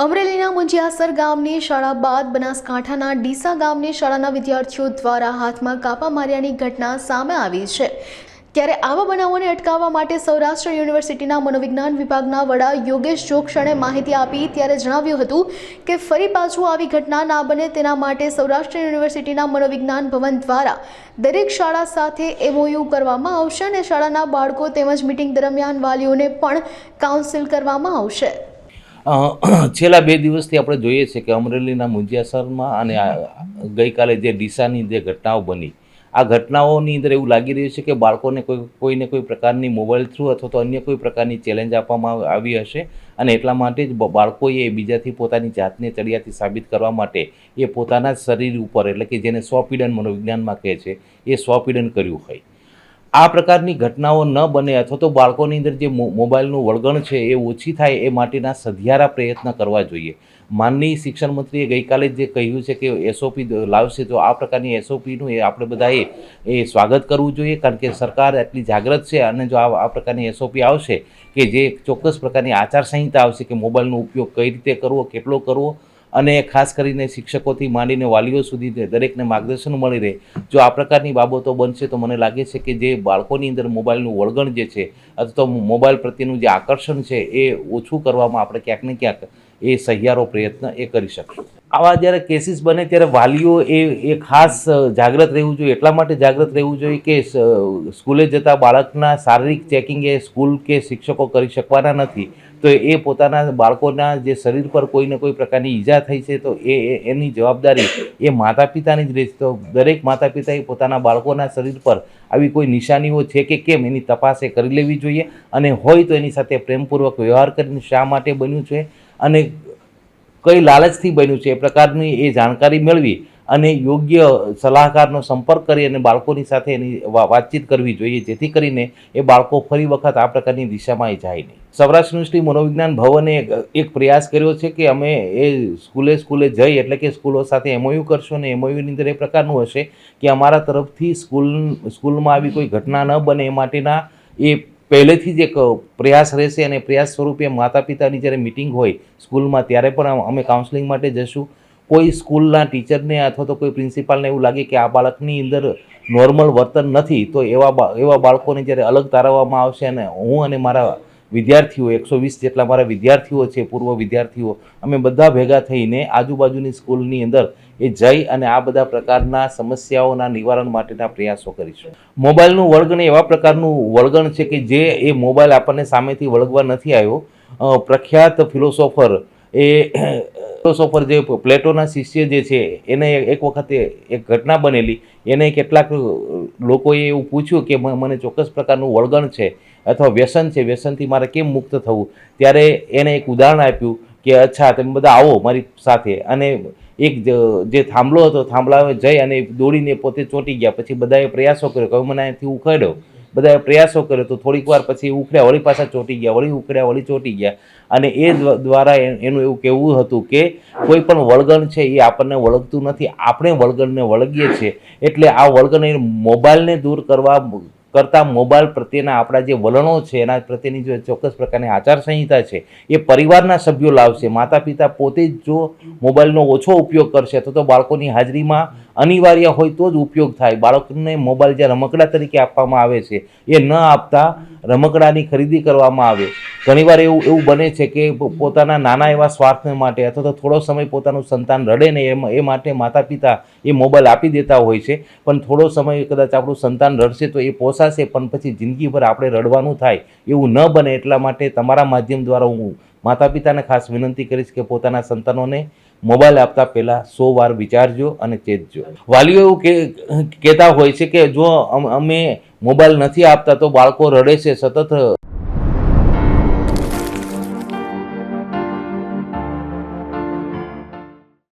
અમરેલીના મુંજિયાસર ગામની શાળા બાદ બનાસકાંઠાના ડીસા ગામની શાળાના વિદ્યાર્થીઓ દ્વારા હાથમાં કાપા માર્યાની ઘટના સામે આવી છે. ત્યારે આવા બનાવોને અટકાવવા માટે સૌરાષ્ટ્ર યુનિવર્સિટીના મનોવિજ્ઞાન વિભાગના વડા યોગેશ જોક્ષણે માહિતી આપી ત્યારે જણાવ્યું હતું કે ફરી પાછું આવી ઘટના ના બને તેના માટે સૌરાષ્ટ્ર યુનિવર્સિટીના મનોવિજ્ઞાન ભવન દ્વારા દરેક શાળા સાથે એમઓયુ કરવામાં આવશે અને શાળાના બાળકો તેમજ મિટિંગ દરમિયાન વાલીઓને પણ કાઉન્સિલ કરવામાં આવશે. છેલ્લા બે દિવસથી આપણે જોઈએ છે કે અમરેલીના મુંજિયાસરમાં અને ગઈકાલે જે ડીસાની જે ઘટનાઓ બની, આ ઘટનાઓની અંદર એવું લાગી રહ્યું છે કે બાળકોને કોઈ, કોઈને કોઈ પ્રકારની મોબાઈલ થ્રુ અથવા તો અન્ય કોઈ પ્રકારની ચેલેન્જ આપવામાં આવી હશે અને એટલા માટે જ બાળકોએ બીજાથી પોતાની જાતને ચડિયાતી સાબિત કરવા માટે એ પોતાના શરીર ઉપર એટલે કે જેને સ્વપીડન મનોવિજ્ઞાનમાં કહે છે, એ સ્વપીડન કર્યું હોય. આ પ્રકારની ઘટનાઓ ન બને અથવા તો બાળકોની અંદર જે મોબાઈલનું વળગણ છે એ ઓછી થાય એ માટેના સધિયારા પ્રયત્ન કરવા જોઈએ. માનનીય શિક્ષણ મંત્રીએ ગઈકાલે જ કહ્યું છે કે એસઓપી લાવશે તો આ પ્રકારની એસઓપીનું એ આપણે બધાએ એ સ્વાગત કરવું જોઈએ કારણ કે સરકાર એટલી જાગૃત છે અને જો આ પ્રકારની એસઓપી આવશે કે જે ચોક્કસ પ્રકારની આચારસંહિતા આવશે કે મોબાઈલનો ઉપયોગ કઈ રીતે કરવો, કેટલો કરવો અને ખાસ કરીને શિક્ષકોથી માંડીને વાલીઓ સુધી દરેકને માર્ગદર્શન મળી રહે. જો આ પ્રકારની બાબતો બનશે તો મને લાગે છે કે જે બાળકોની અંદર મોબાઈલનું વળગણ જે છે અથવા તો મોબાઈલ પ્રત્યેનું જે આકર્ષણ છે એ ઓછું કરવામાં આપણે ક્યાંક ને ક્યાંક એ સહિયારો પ્રયત્ન એ કરી શકશે. આવા જ્યારે કેસીસ બને ત્યારે વાલીઓ એ એ ખાસ જાગ્રત રહેવું જોઈએ. એટલા માટે જાગૃત રહેવું જોઈએ કે સ્કૂલે જતા બાળકના શારીરિક ચેકિંગ એ સ્કૂલ કે શિક્ષકો કરી શકવાના નથી. તો એ પોતાના બાળકોના જે શરીર પર કોઈને કોઈ પ્રકારની ઈજા થઈ છે, તો એ- એની જવાબદારી એ માતા પિતાની જ રહેશે. તો દરેક માતા પિતાએ પોતાના બાળકોના શરીર પર આવી કોઈ નિશાનીઓ છે કે કેમ, એની તપાસ એ કરી લેવી જોઈએ. અને હોય તો એની સાથે પ્રેમપૂર્વક વ્યવહાર કરીને શા માટે બન્યું છે? અને કઈ લાલચથી બન્યું છે એ પ્રકારની એ જાણકારી મેળવી અને યોગ્ય સલાહકારનો સંપર્ક કરી અને બાળકોની સાથે એની વાતચીત કરવી જોઈએ, જેથી કરીને એ બાળકો ફરી વખત આ પ્રકારની દિશામાં એ જાય નહીં. સૌરાષ્ટ્ર યુનિવર્સિટી મનોવિજ્ઞાન ભવને એક પ્રયાસ કર્યો છે કે અમે એ સ્કૂલે સ્કૂલે જઈ એટલે કે સ્કૂલો સાથે એમઓયુ કરશું અને એમઓયુની અંદર એ પ્રકારનું હશે કે અમારા તરફથી સ્કૂલ, સ્કૂલમાં આવી કોઈ ઘટના ન બને એ માટેના એ પહેલેથી જ એક પ્રયાસ રહેશે અને પ્રયાસ સ્વરૂપે માતા પિતાની જ્યારે મિટિંગ હોય સ્કૂલમાં, ત્યારે પણ અમે કાઉન્સેલિંગ માટે જશું. કોઈ સ્કૂલના ટીચરને અથવા તો કોઈ પ્રિન્સિપાલને એવું લાગે કે આ બાળકની અંદર નોર્મલ વર્તન નથી, તો એવા એવા બાળકોને જ્યારે અલગ તારવવામાં આવશે અને હું અને મારા વિદ્યાર્થીઓ, એકસો વીસ જેટલા મારા વિદ્યાર્થીઓ છે, પૂર્વ વિદ્યાર્થીઓ, અમે બધા ભેગા થઈને આજુબાજુની સ્કૂલની અંદર એ જઈ અને આ બધા પ્રકારના સમસ્યાઓના નિવારણ માટેના પ્રયાસો કરીશું. મોબાઈલનું વળગણ એવા પ્રકારનું વળગણ છે કે જે એ મોબાઈલ આપણને સામેથી વળગવા નથી આવ્યો. પ્રખ્યાત ફિલોસોફર એ ફિલોસોફર જે પ્લેટોના શિષ્ય જે છે, એને એક વખતે એક ઘટના બનેલી. એને કેટલાક લોકોએ એવું પૂછ્યું કે મને ચોક્કસ પ્રકારનું વળગણ છે અથવા વ્યસન છે, વ્યસનથી મારે કેમ મુક્ત થવું? ત્યારે એને એક ઉદાહરણ આપ્યું કે, અચ્છા, તમે બધા આવો મારી સાથે. અને એક જે થાંભલો હતો થાંભલામાં જઈ અને દોડીને પોતે ચોંટી ગયા. પછી બધાએ પ્રયાસો કર્યો કે મને અહીંથી ઉખાડ્યો બધાએ પ્રયાસો કર્યો તો થોડીક વાર પછી ઉખડ્યા, વળી પાછા ચોંટી ગયા, વળી ઉખડ્યા, વળી ચોંટી ગયા. અને એ દ્વ- દ્વારા એનું એવું કહેવું હતું કે કોઈ પણ વળગણ છે એ આપણને વળગતું નથી. આપણે વળગણને વળગીએ છીએ. એટલે આ વળગણ એ મોબાઈલને દૂર કરવા કરતાં મોબાઈલ પ્રત્યેના આપણા જે વલણો છે, એના પ્રત્યેની જે ચોક્કસ પ્રકારની આચારસંહિતા છે, એ પરિવારના સભ્યો લાવશે. માતા પિતા પોતે જ જો મોબાઈલનો ઓછો ઉપયોગ કરશે, તો તો બાળકોની હાજરીમાં અનિવાર્ય હોય તો જ ઉપયોગ થાય. બાળકને મોબાઈલ જે રમકડા તરીકે આપવામાં આવે છે, એ ન આપતા રમકડાની ખરીદી કરવામાં આવે. ઘણીવાર એવું એવું બને છે કે પોતાના નાના એવા સ્વાર્થ માટે અથવા તો થોડો સમય પોતાનું સંતાન રડે ને એમ, એ માટે માતા પિતા એ મોબાઈલ આપી દેતા હોય છે. પણ થોડો સમય કદાચ આપણું સંતાન રડશે તો એ પોસાશે, પણ પછી જિંદગીભર આપણે રડવાનું થાય એવું ન બને. એટલા માટે તમારા માધ્યમ દ્વારા હું માતા પિતાને ખાસ વિનંતી કરીશ કે પોતાના સંતાનોને મોબાઈલ આપતા પહેલાં સો વાર વિચારજો અને ચેતજો. વાલીઓ એવું કે, કહેતા હોય છે કે, જો અમે મોબાઈલ નથી આપતા તો બાળકો રડે છે, સતત